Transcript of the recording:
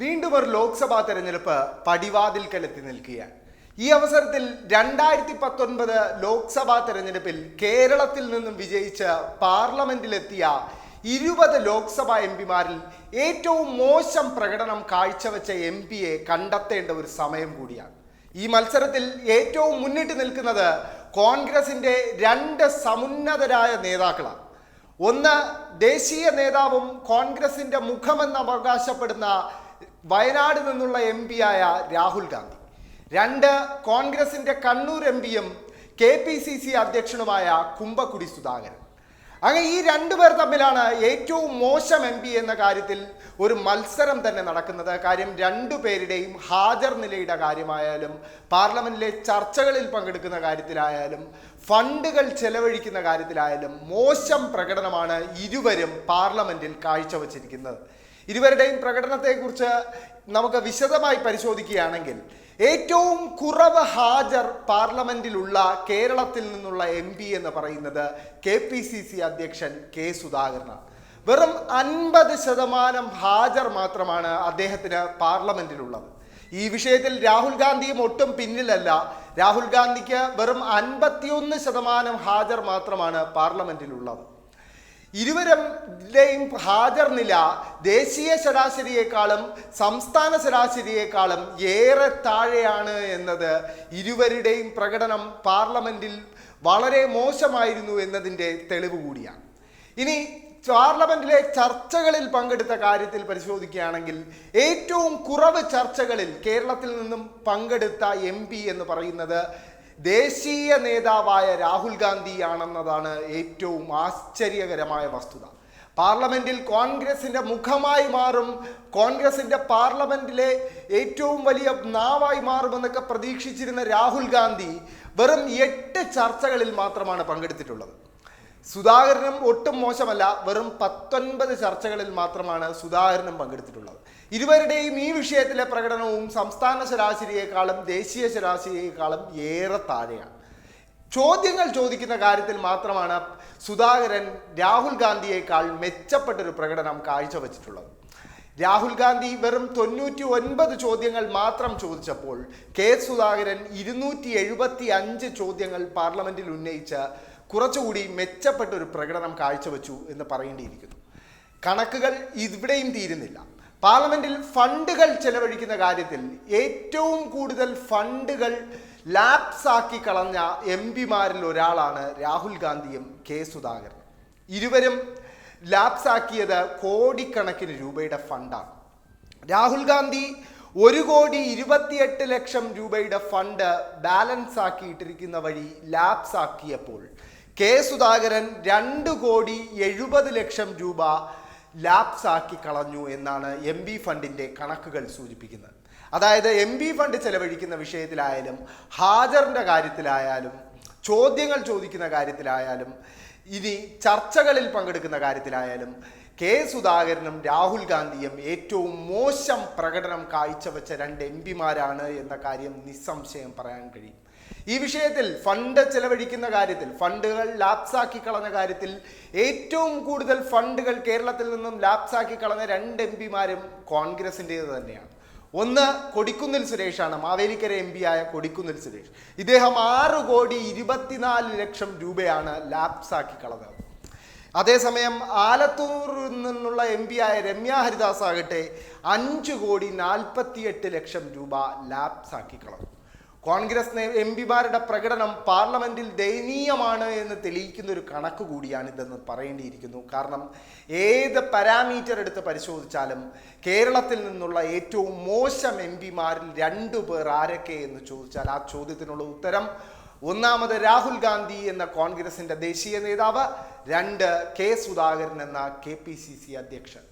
വീണ്ടും ഒരു ലോക്സഭാ തെരഞ്ഞെടുപ്പ് പടിവാതിൽക്കലെത്തി നിൽക്കുകയാണ്. ഈ അവസരത്തിൽ രണ്ടായിരത്തി പത്തൊൻപത് ലോക്സഭാ തെരഞ്ഞെടുപ്പിൽ കേരളത്തിൽ നിന്നും വിജയിച്ച് പാർലമെന്റിലെത്തിയ ഇരുപത് ലോക്സഭാ എം പിമാരിൽ ഏറ്റവും മോശം പ്രകടനം കാഴ്ചവെച്ച എം പിയെ കണ്ടെത്തേണ്ട ഒരു സമയം കൂടിയാണ്. ഈ മത്സരത്തിൽ ഏറ്റവും മുന്നിട്ട് നിൽക്കുന്നത് കോൺഗ്രസിന്റെ രണ്ട് സമുന്നതരായ നേതാക്കളാണ്. ഒന്ന് ദേശീയ നേതാവും കോൺഗ്രസിന്റെ മുഖമെന്ന് അവകാശപ്പെടുന്ന വയനാട് നിന്നുള്ള എം പിയായ രാഹുൽ ഗാന്ധി. രണ്ട് കോൺഗ്രസിന്റെ കണ്ണൂർ എം പിയും കെ പി സി സി അധ്യക്ഷനുമായ കുമ്പക്കുടി സുധാകരൻ. അങ്ങനെ ഈ രണ്ടുപേർ തമ്മിലാണ് ഏറ്റവും മോശം എം പി എന്ന കാര്യത്തിൽ ഒരു മത്സരം തന്നെ നടക്കുന്നത്. കാര്യം രണ്ടു പേരുടെയും ഹാജർ നിലയുടെ കാര്യമായാലും പാർലമെന്റിലെ ചർച്ചകളിൽ പങ്കെടുക്കുന്ന കാര്യത്തിലായാലും ഫണ്ടുകൾ ചെലവഴിക്കുന്ന കാര്യത്തിലായാലും മോശം പ്രകടനമാണ് ഇരുവരും പാർലമെന്റിൽ കാഴ്ചവെച്ചിരിക്കുന്നത്. ഇരുവരുടെയും പ്രകടനത്തെക്കുറിച്ച് നമുക്ക് വിശദമായി പരിശോധിക്കുകയാണെങ്കിൽ ഏറ്റവും കുറവ് ഹാജർ പാർലമെന്റിലുള്ള കേരളത്തിൽ നിന്നുള്ള എം പി എന്ന് പറയുന്നത് കെ പി സി സി അധ്യക്ഷൻ കെ സുധാകരനാണ്. വെറും അൻപത് ശതമാനം ഹാജർ മാത്രമാണ് അദ്ദേഹത്തിന് പാർലമെന്റിലുള്ളത്. ഈ വിഷയത്തിൽ രാഹുൽ ഗാന്ധിയും ഒട്ടും പിന്നിലല്ല. രാഹുൽ ഗാന്ധിക്ക് വെറും അൻപത്തിയൊന്ന് ശതമാനം ഹാജർ മാത്രമാണ് പാർലമെന്റിലുള്ളത്. ഇരുവരുടെയും ഹാജർ നില ദേശീയ ശരാശരിയേക്കാളും സംസ്ഥാന ശരാശരിയേക്കാളും ഏറെ താഴെയാണ് എന്നത് ഇരുവരുടെയും പ്രകടനം പാർലമെന്റിൽ വളരെ മോശമായിരുന്നു എന്നതിന്റെ തെളിവ് കൂടിയാണ്. ഇനി പാർലമെന്റിലെ ചർച്ചകളിൽ പങ്കെടുത്ത കാര്യത്തിൽ പരിശോധിക്കുകയാണെങ്കിൽ ഏറ്റവും കുറവ് ചർച്ചകളിൽ കേരളത്തിൽ നിന്നും പങ്കെടുത്ത എം എന്ന് പറയുന്നത് ദേശീയ നേതാവായ രാഹുൽ ഗാന്ധി ആണെന്നതാണ് ഏറ്റവും ആശ്ചര്യകരമായ വസ്തുത. പാർലമെന്റിൽ കോൺഗ്രസിന്റെ മുഖമായി മാറും കോൺഗ്രസിന്റെ പാർലമെന്റിലെ ഏറ്റവും വലിയ നാവായി മാറുമെന്നൊക്കെ പ്രതീക്ഷിച്ചിരുന്ന രാഹുൽ ഗാന്ധി വെറും എട്ട് ചർച്ചകളിൽ മാത്രമാണ് പങ്കെടുത്തിട്ടുള്ളത്. സുധാകരനും ഒട്ടും മോശമല്ല വെറും പത്തൊൻപത് ചർച്ചകളിൽ മാത്രമാണ് സുധാകരനും പങ്കെടുത്തിട്ടുള്ളത്. ഇരുവരുടെയും ഈ വിഷയത്തിലെ പ്രകടനവും സംസ്ഥാന ശരാശരിയേക്കാളും ദേശീയ ശരാശരിയേക്കാളും ഏറെ താഴെയാണ്. ചോദ്യങ്ങൾ ചോദിക്കുന്ന കാര്യത്തിൽ മാത്രമാണ് സുധാകരൻ രാഹുൽ ഗാന്ധിയേക്കാൾ മെച്ചപ്പെട്ടൊരു പ്രകടനം കാഴ്ചവെച്ചിട്ടുള്ളത്. രാഹുൽ ഗാന്ധി വെറും തൊണ്ണൂറ്റി ഒൻപത് ചോദ്യങ്ങൾ മാത്രം ചോദിച്ചപ്പോൾ കെ സുധാകരൻ ഇരുന്നൂറ്റി എഴുപത്തി അഞ്ച് ചോദ്യങ്ങൾ പാർലമെന്റിൽ ഉന്നയിച്ച് കുറച്ചുകൂടി മെച്ചപ്പെട്ട ഒരു പ്രകടനം കാഴ്ചവെച്ചു എന്ന് പറയേണ്ടിയിരിക്കുന്നു. കണക്കുകൾ ഇവിടെയും തീരുന്നില്ല. പാർലമെന്റിൽ ഫണ്ടുകൾ ചെലവഴിക്കുന്ന കാര്യത്തിൽ ഏറ്റവും കൂടുതൽ ഫണ്ടുകൾ ലാപ്സാക്കി കളഞ്ഞ എം പിമാരിൽ ഒരാളാണ് രാഹുൽ ഗാന്ധിയും കെ സുധാകരനും. ഇരുവരും ലാപ്സാക്കിയത് കോടിക്കണക്കിന് രൂപയുടെ ഫണ്ടാണ്. രാഹുൽ ഗാന്ധി ഒരു കോടി ഇരുപത്തിയെട്ട് ലക്ഷം രൂപയുടെ ഫണ്ട് ബാലൻസ് ആക്കിയിട്ടിരിക്കുന്ന വഴി ലാപ്സ് ആക്കിയപ്പോൾ കെ സുധാകരൻ രണ്ട് കോടി എഴുപത് ലക്ഷം രൂപ ലാപ്സാക്കി കളഞ്ഞു എന്നാണ് എം ബി ഫണ്ടിന്റെ കണക്കുകൾ സൂചിപ്പിക്കുന്നത്. അതായത് എം ബി ഫണ്ട് ചെലവഴിക്കുന്ന വിഷയത്തിലായാലും ഹാജറിന്റെ കാര്യത്തിലായാലും ചോദ്യങ്ങൾ ചോദിക്കുന്ന കാര്യത്തിലായാലും ഇനി ചർച്ചകളിൽ പങ്കെടുക്കുന്ന കാര്യത്തിലായാലും കെ സുധാകരനും രാഹുൽ ഗാന്ധിയും ഏറ്റവും മോശം പ്രകടനം കാഴ്ചവെച്ച രണ്ട് എം പിമാരാണ് എന്ന കാര്യം നിസ്സംശയം പറയാൻ കഴിയും. ഈ വിഷയത്തിൽ ഫണ്ട് ചെലവഴിക്കുന്ന കാര്യത്തിൽ ഫണ്ടുകൾ ലാപ്സാക്കി കളഞ്ഞ കാര്യത്തിൽ ഏറ്റവും കൂടുതൽ ഫണ്ടുകൾ കേരളത്തിൽ നിന്നും ലാപ്സാക്കി കളഞ്ഞ രണ്ട് എം പിമാരും കോൺഗ്രസിന്റേത് തന്നെയാണ്. ഒന്ന് കൊടിക്കുന്നിൽ സുരേഷാണ് മാവേലിക്കര എം പി ആയ കൊടിക്കുന്നിൽ സുരേഷ്. ഇദ്ദേഹം ആറ് കോടി ഇരുപത്തിനാല് ലക്ഷം രൂപയാണ് ലാപ്സാക്കി കളഞ്ഞത് അതേസമയം ആലത്തൂരിൽ നിന്നുള്ള എം പി ആയ രമ്യ ഹരിദാസ് ആകട്ടെ അഞ്ച് കോടി നാൽപ്പത്തിയെട്ട് ലക്ഷം രൂപ ലാപ്സാക്കി കളഞ്ഞു കോൺഗ്രസ് എം പിമാരുടെ പ്രകടനം പാർലമെന്റിൽ ദയനീയമാണ് എന്ന് തെളിയിക്കുന്ന ഒരു കണക്ക് കൂടിയാണിതെന്ന് പറയേണ്ടിയിരിക്കുന്നു. കാരണം ഏത് പാരാമീറ്റർ എടുത്ത് പരിശോധിച്ചാലും കേരളത്തിൽ നിന്നുള്ള ഏറ്റവും മോശം എം പിമാരിൽ രണ്ടു പേർ ആരൊക്കെ എന്ന് ചോദിച്ചാൽ ആ ചോദ്യത്തിനുള്ള ഉത്തരം ഒന്നാമത് രാഹുൽ ഗാന്ധി എന്ന കോൺഗ്രസിന്റെ ദേശീയ നേതാവ് രണ്ട് കെ സുധാകരൻ എന്ന കെ പി സി സി അധ്യക്ഷൻ.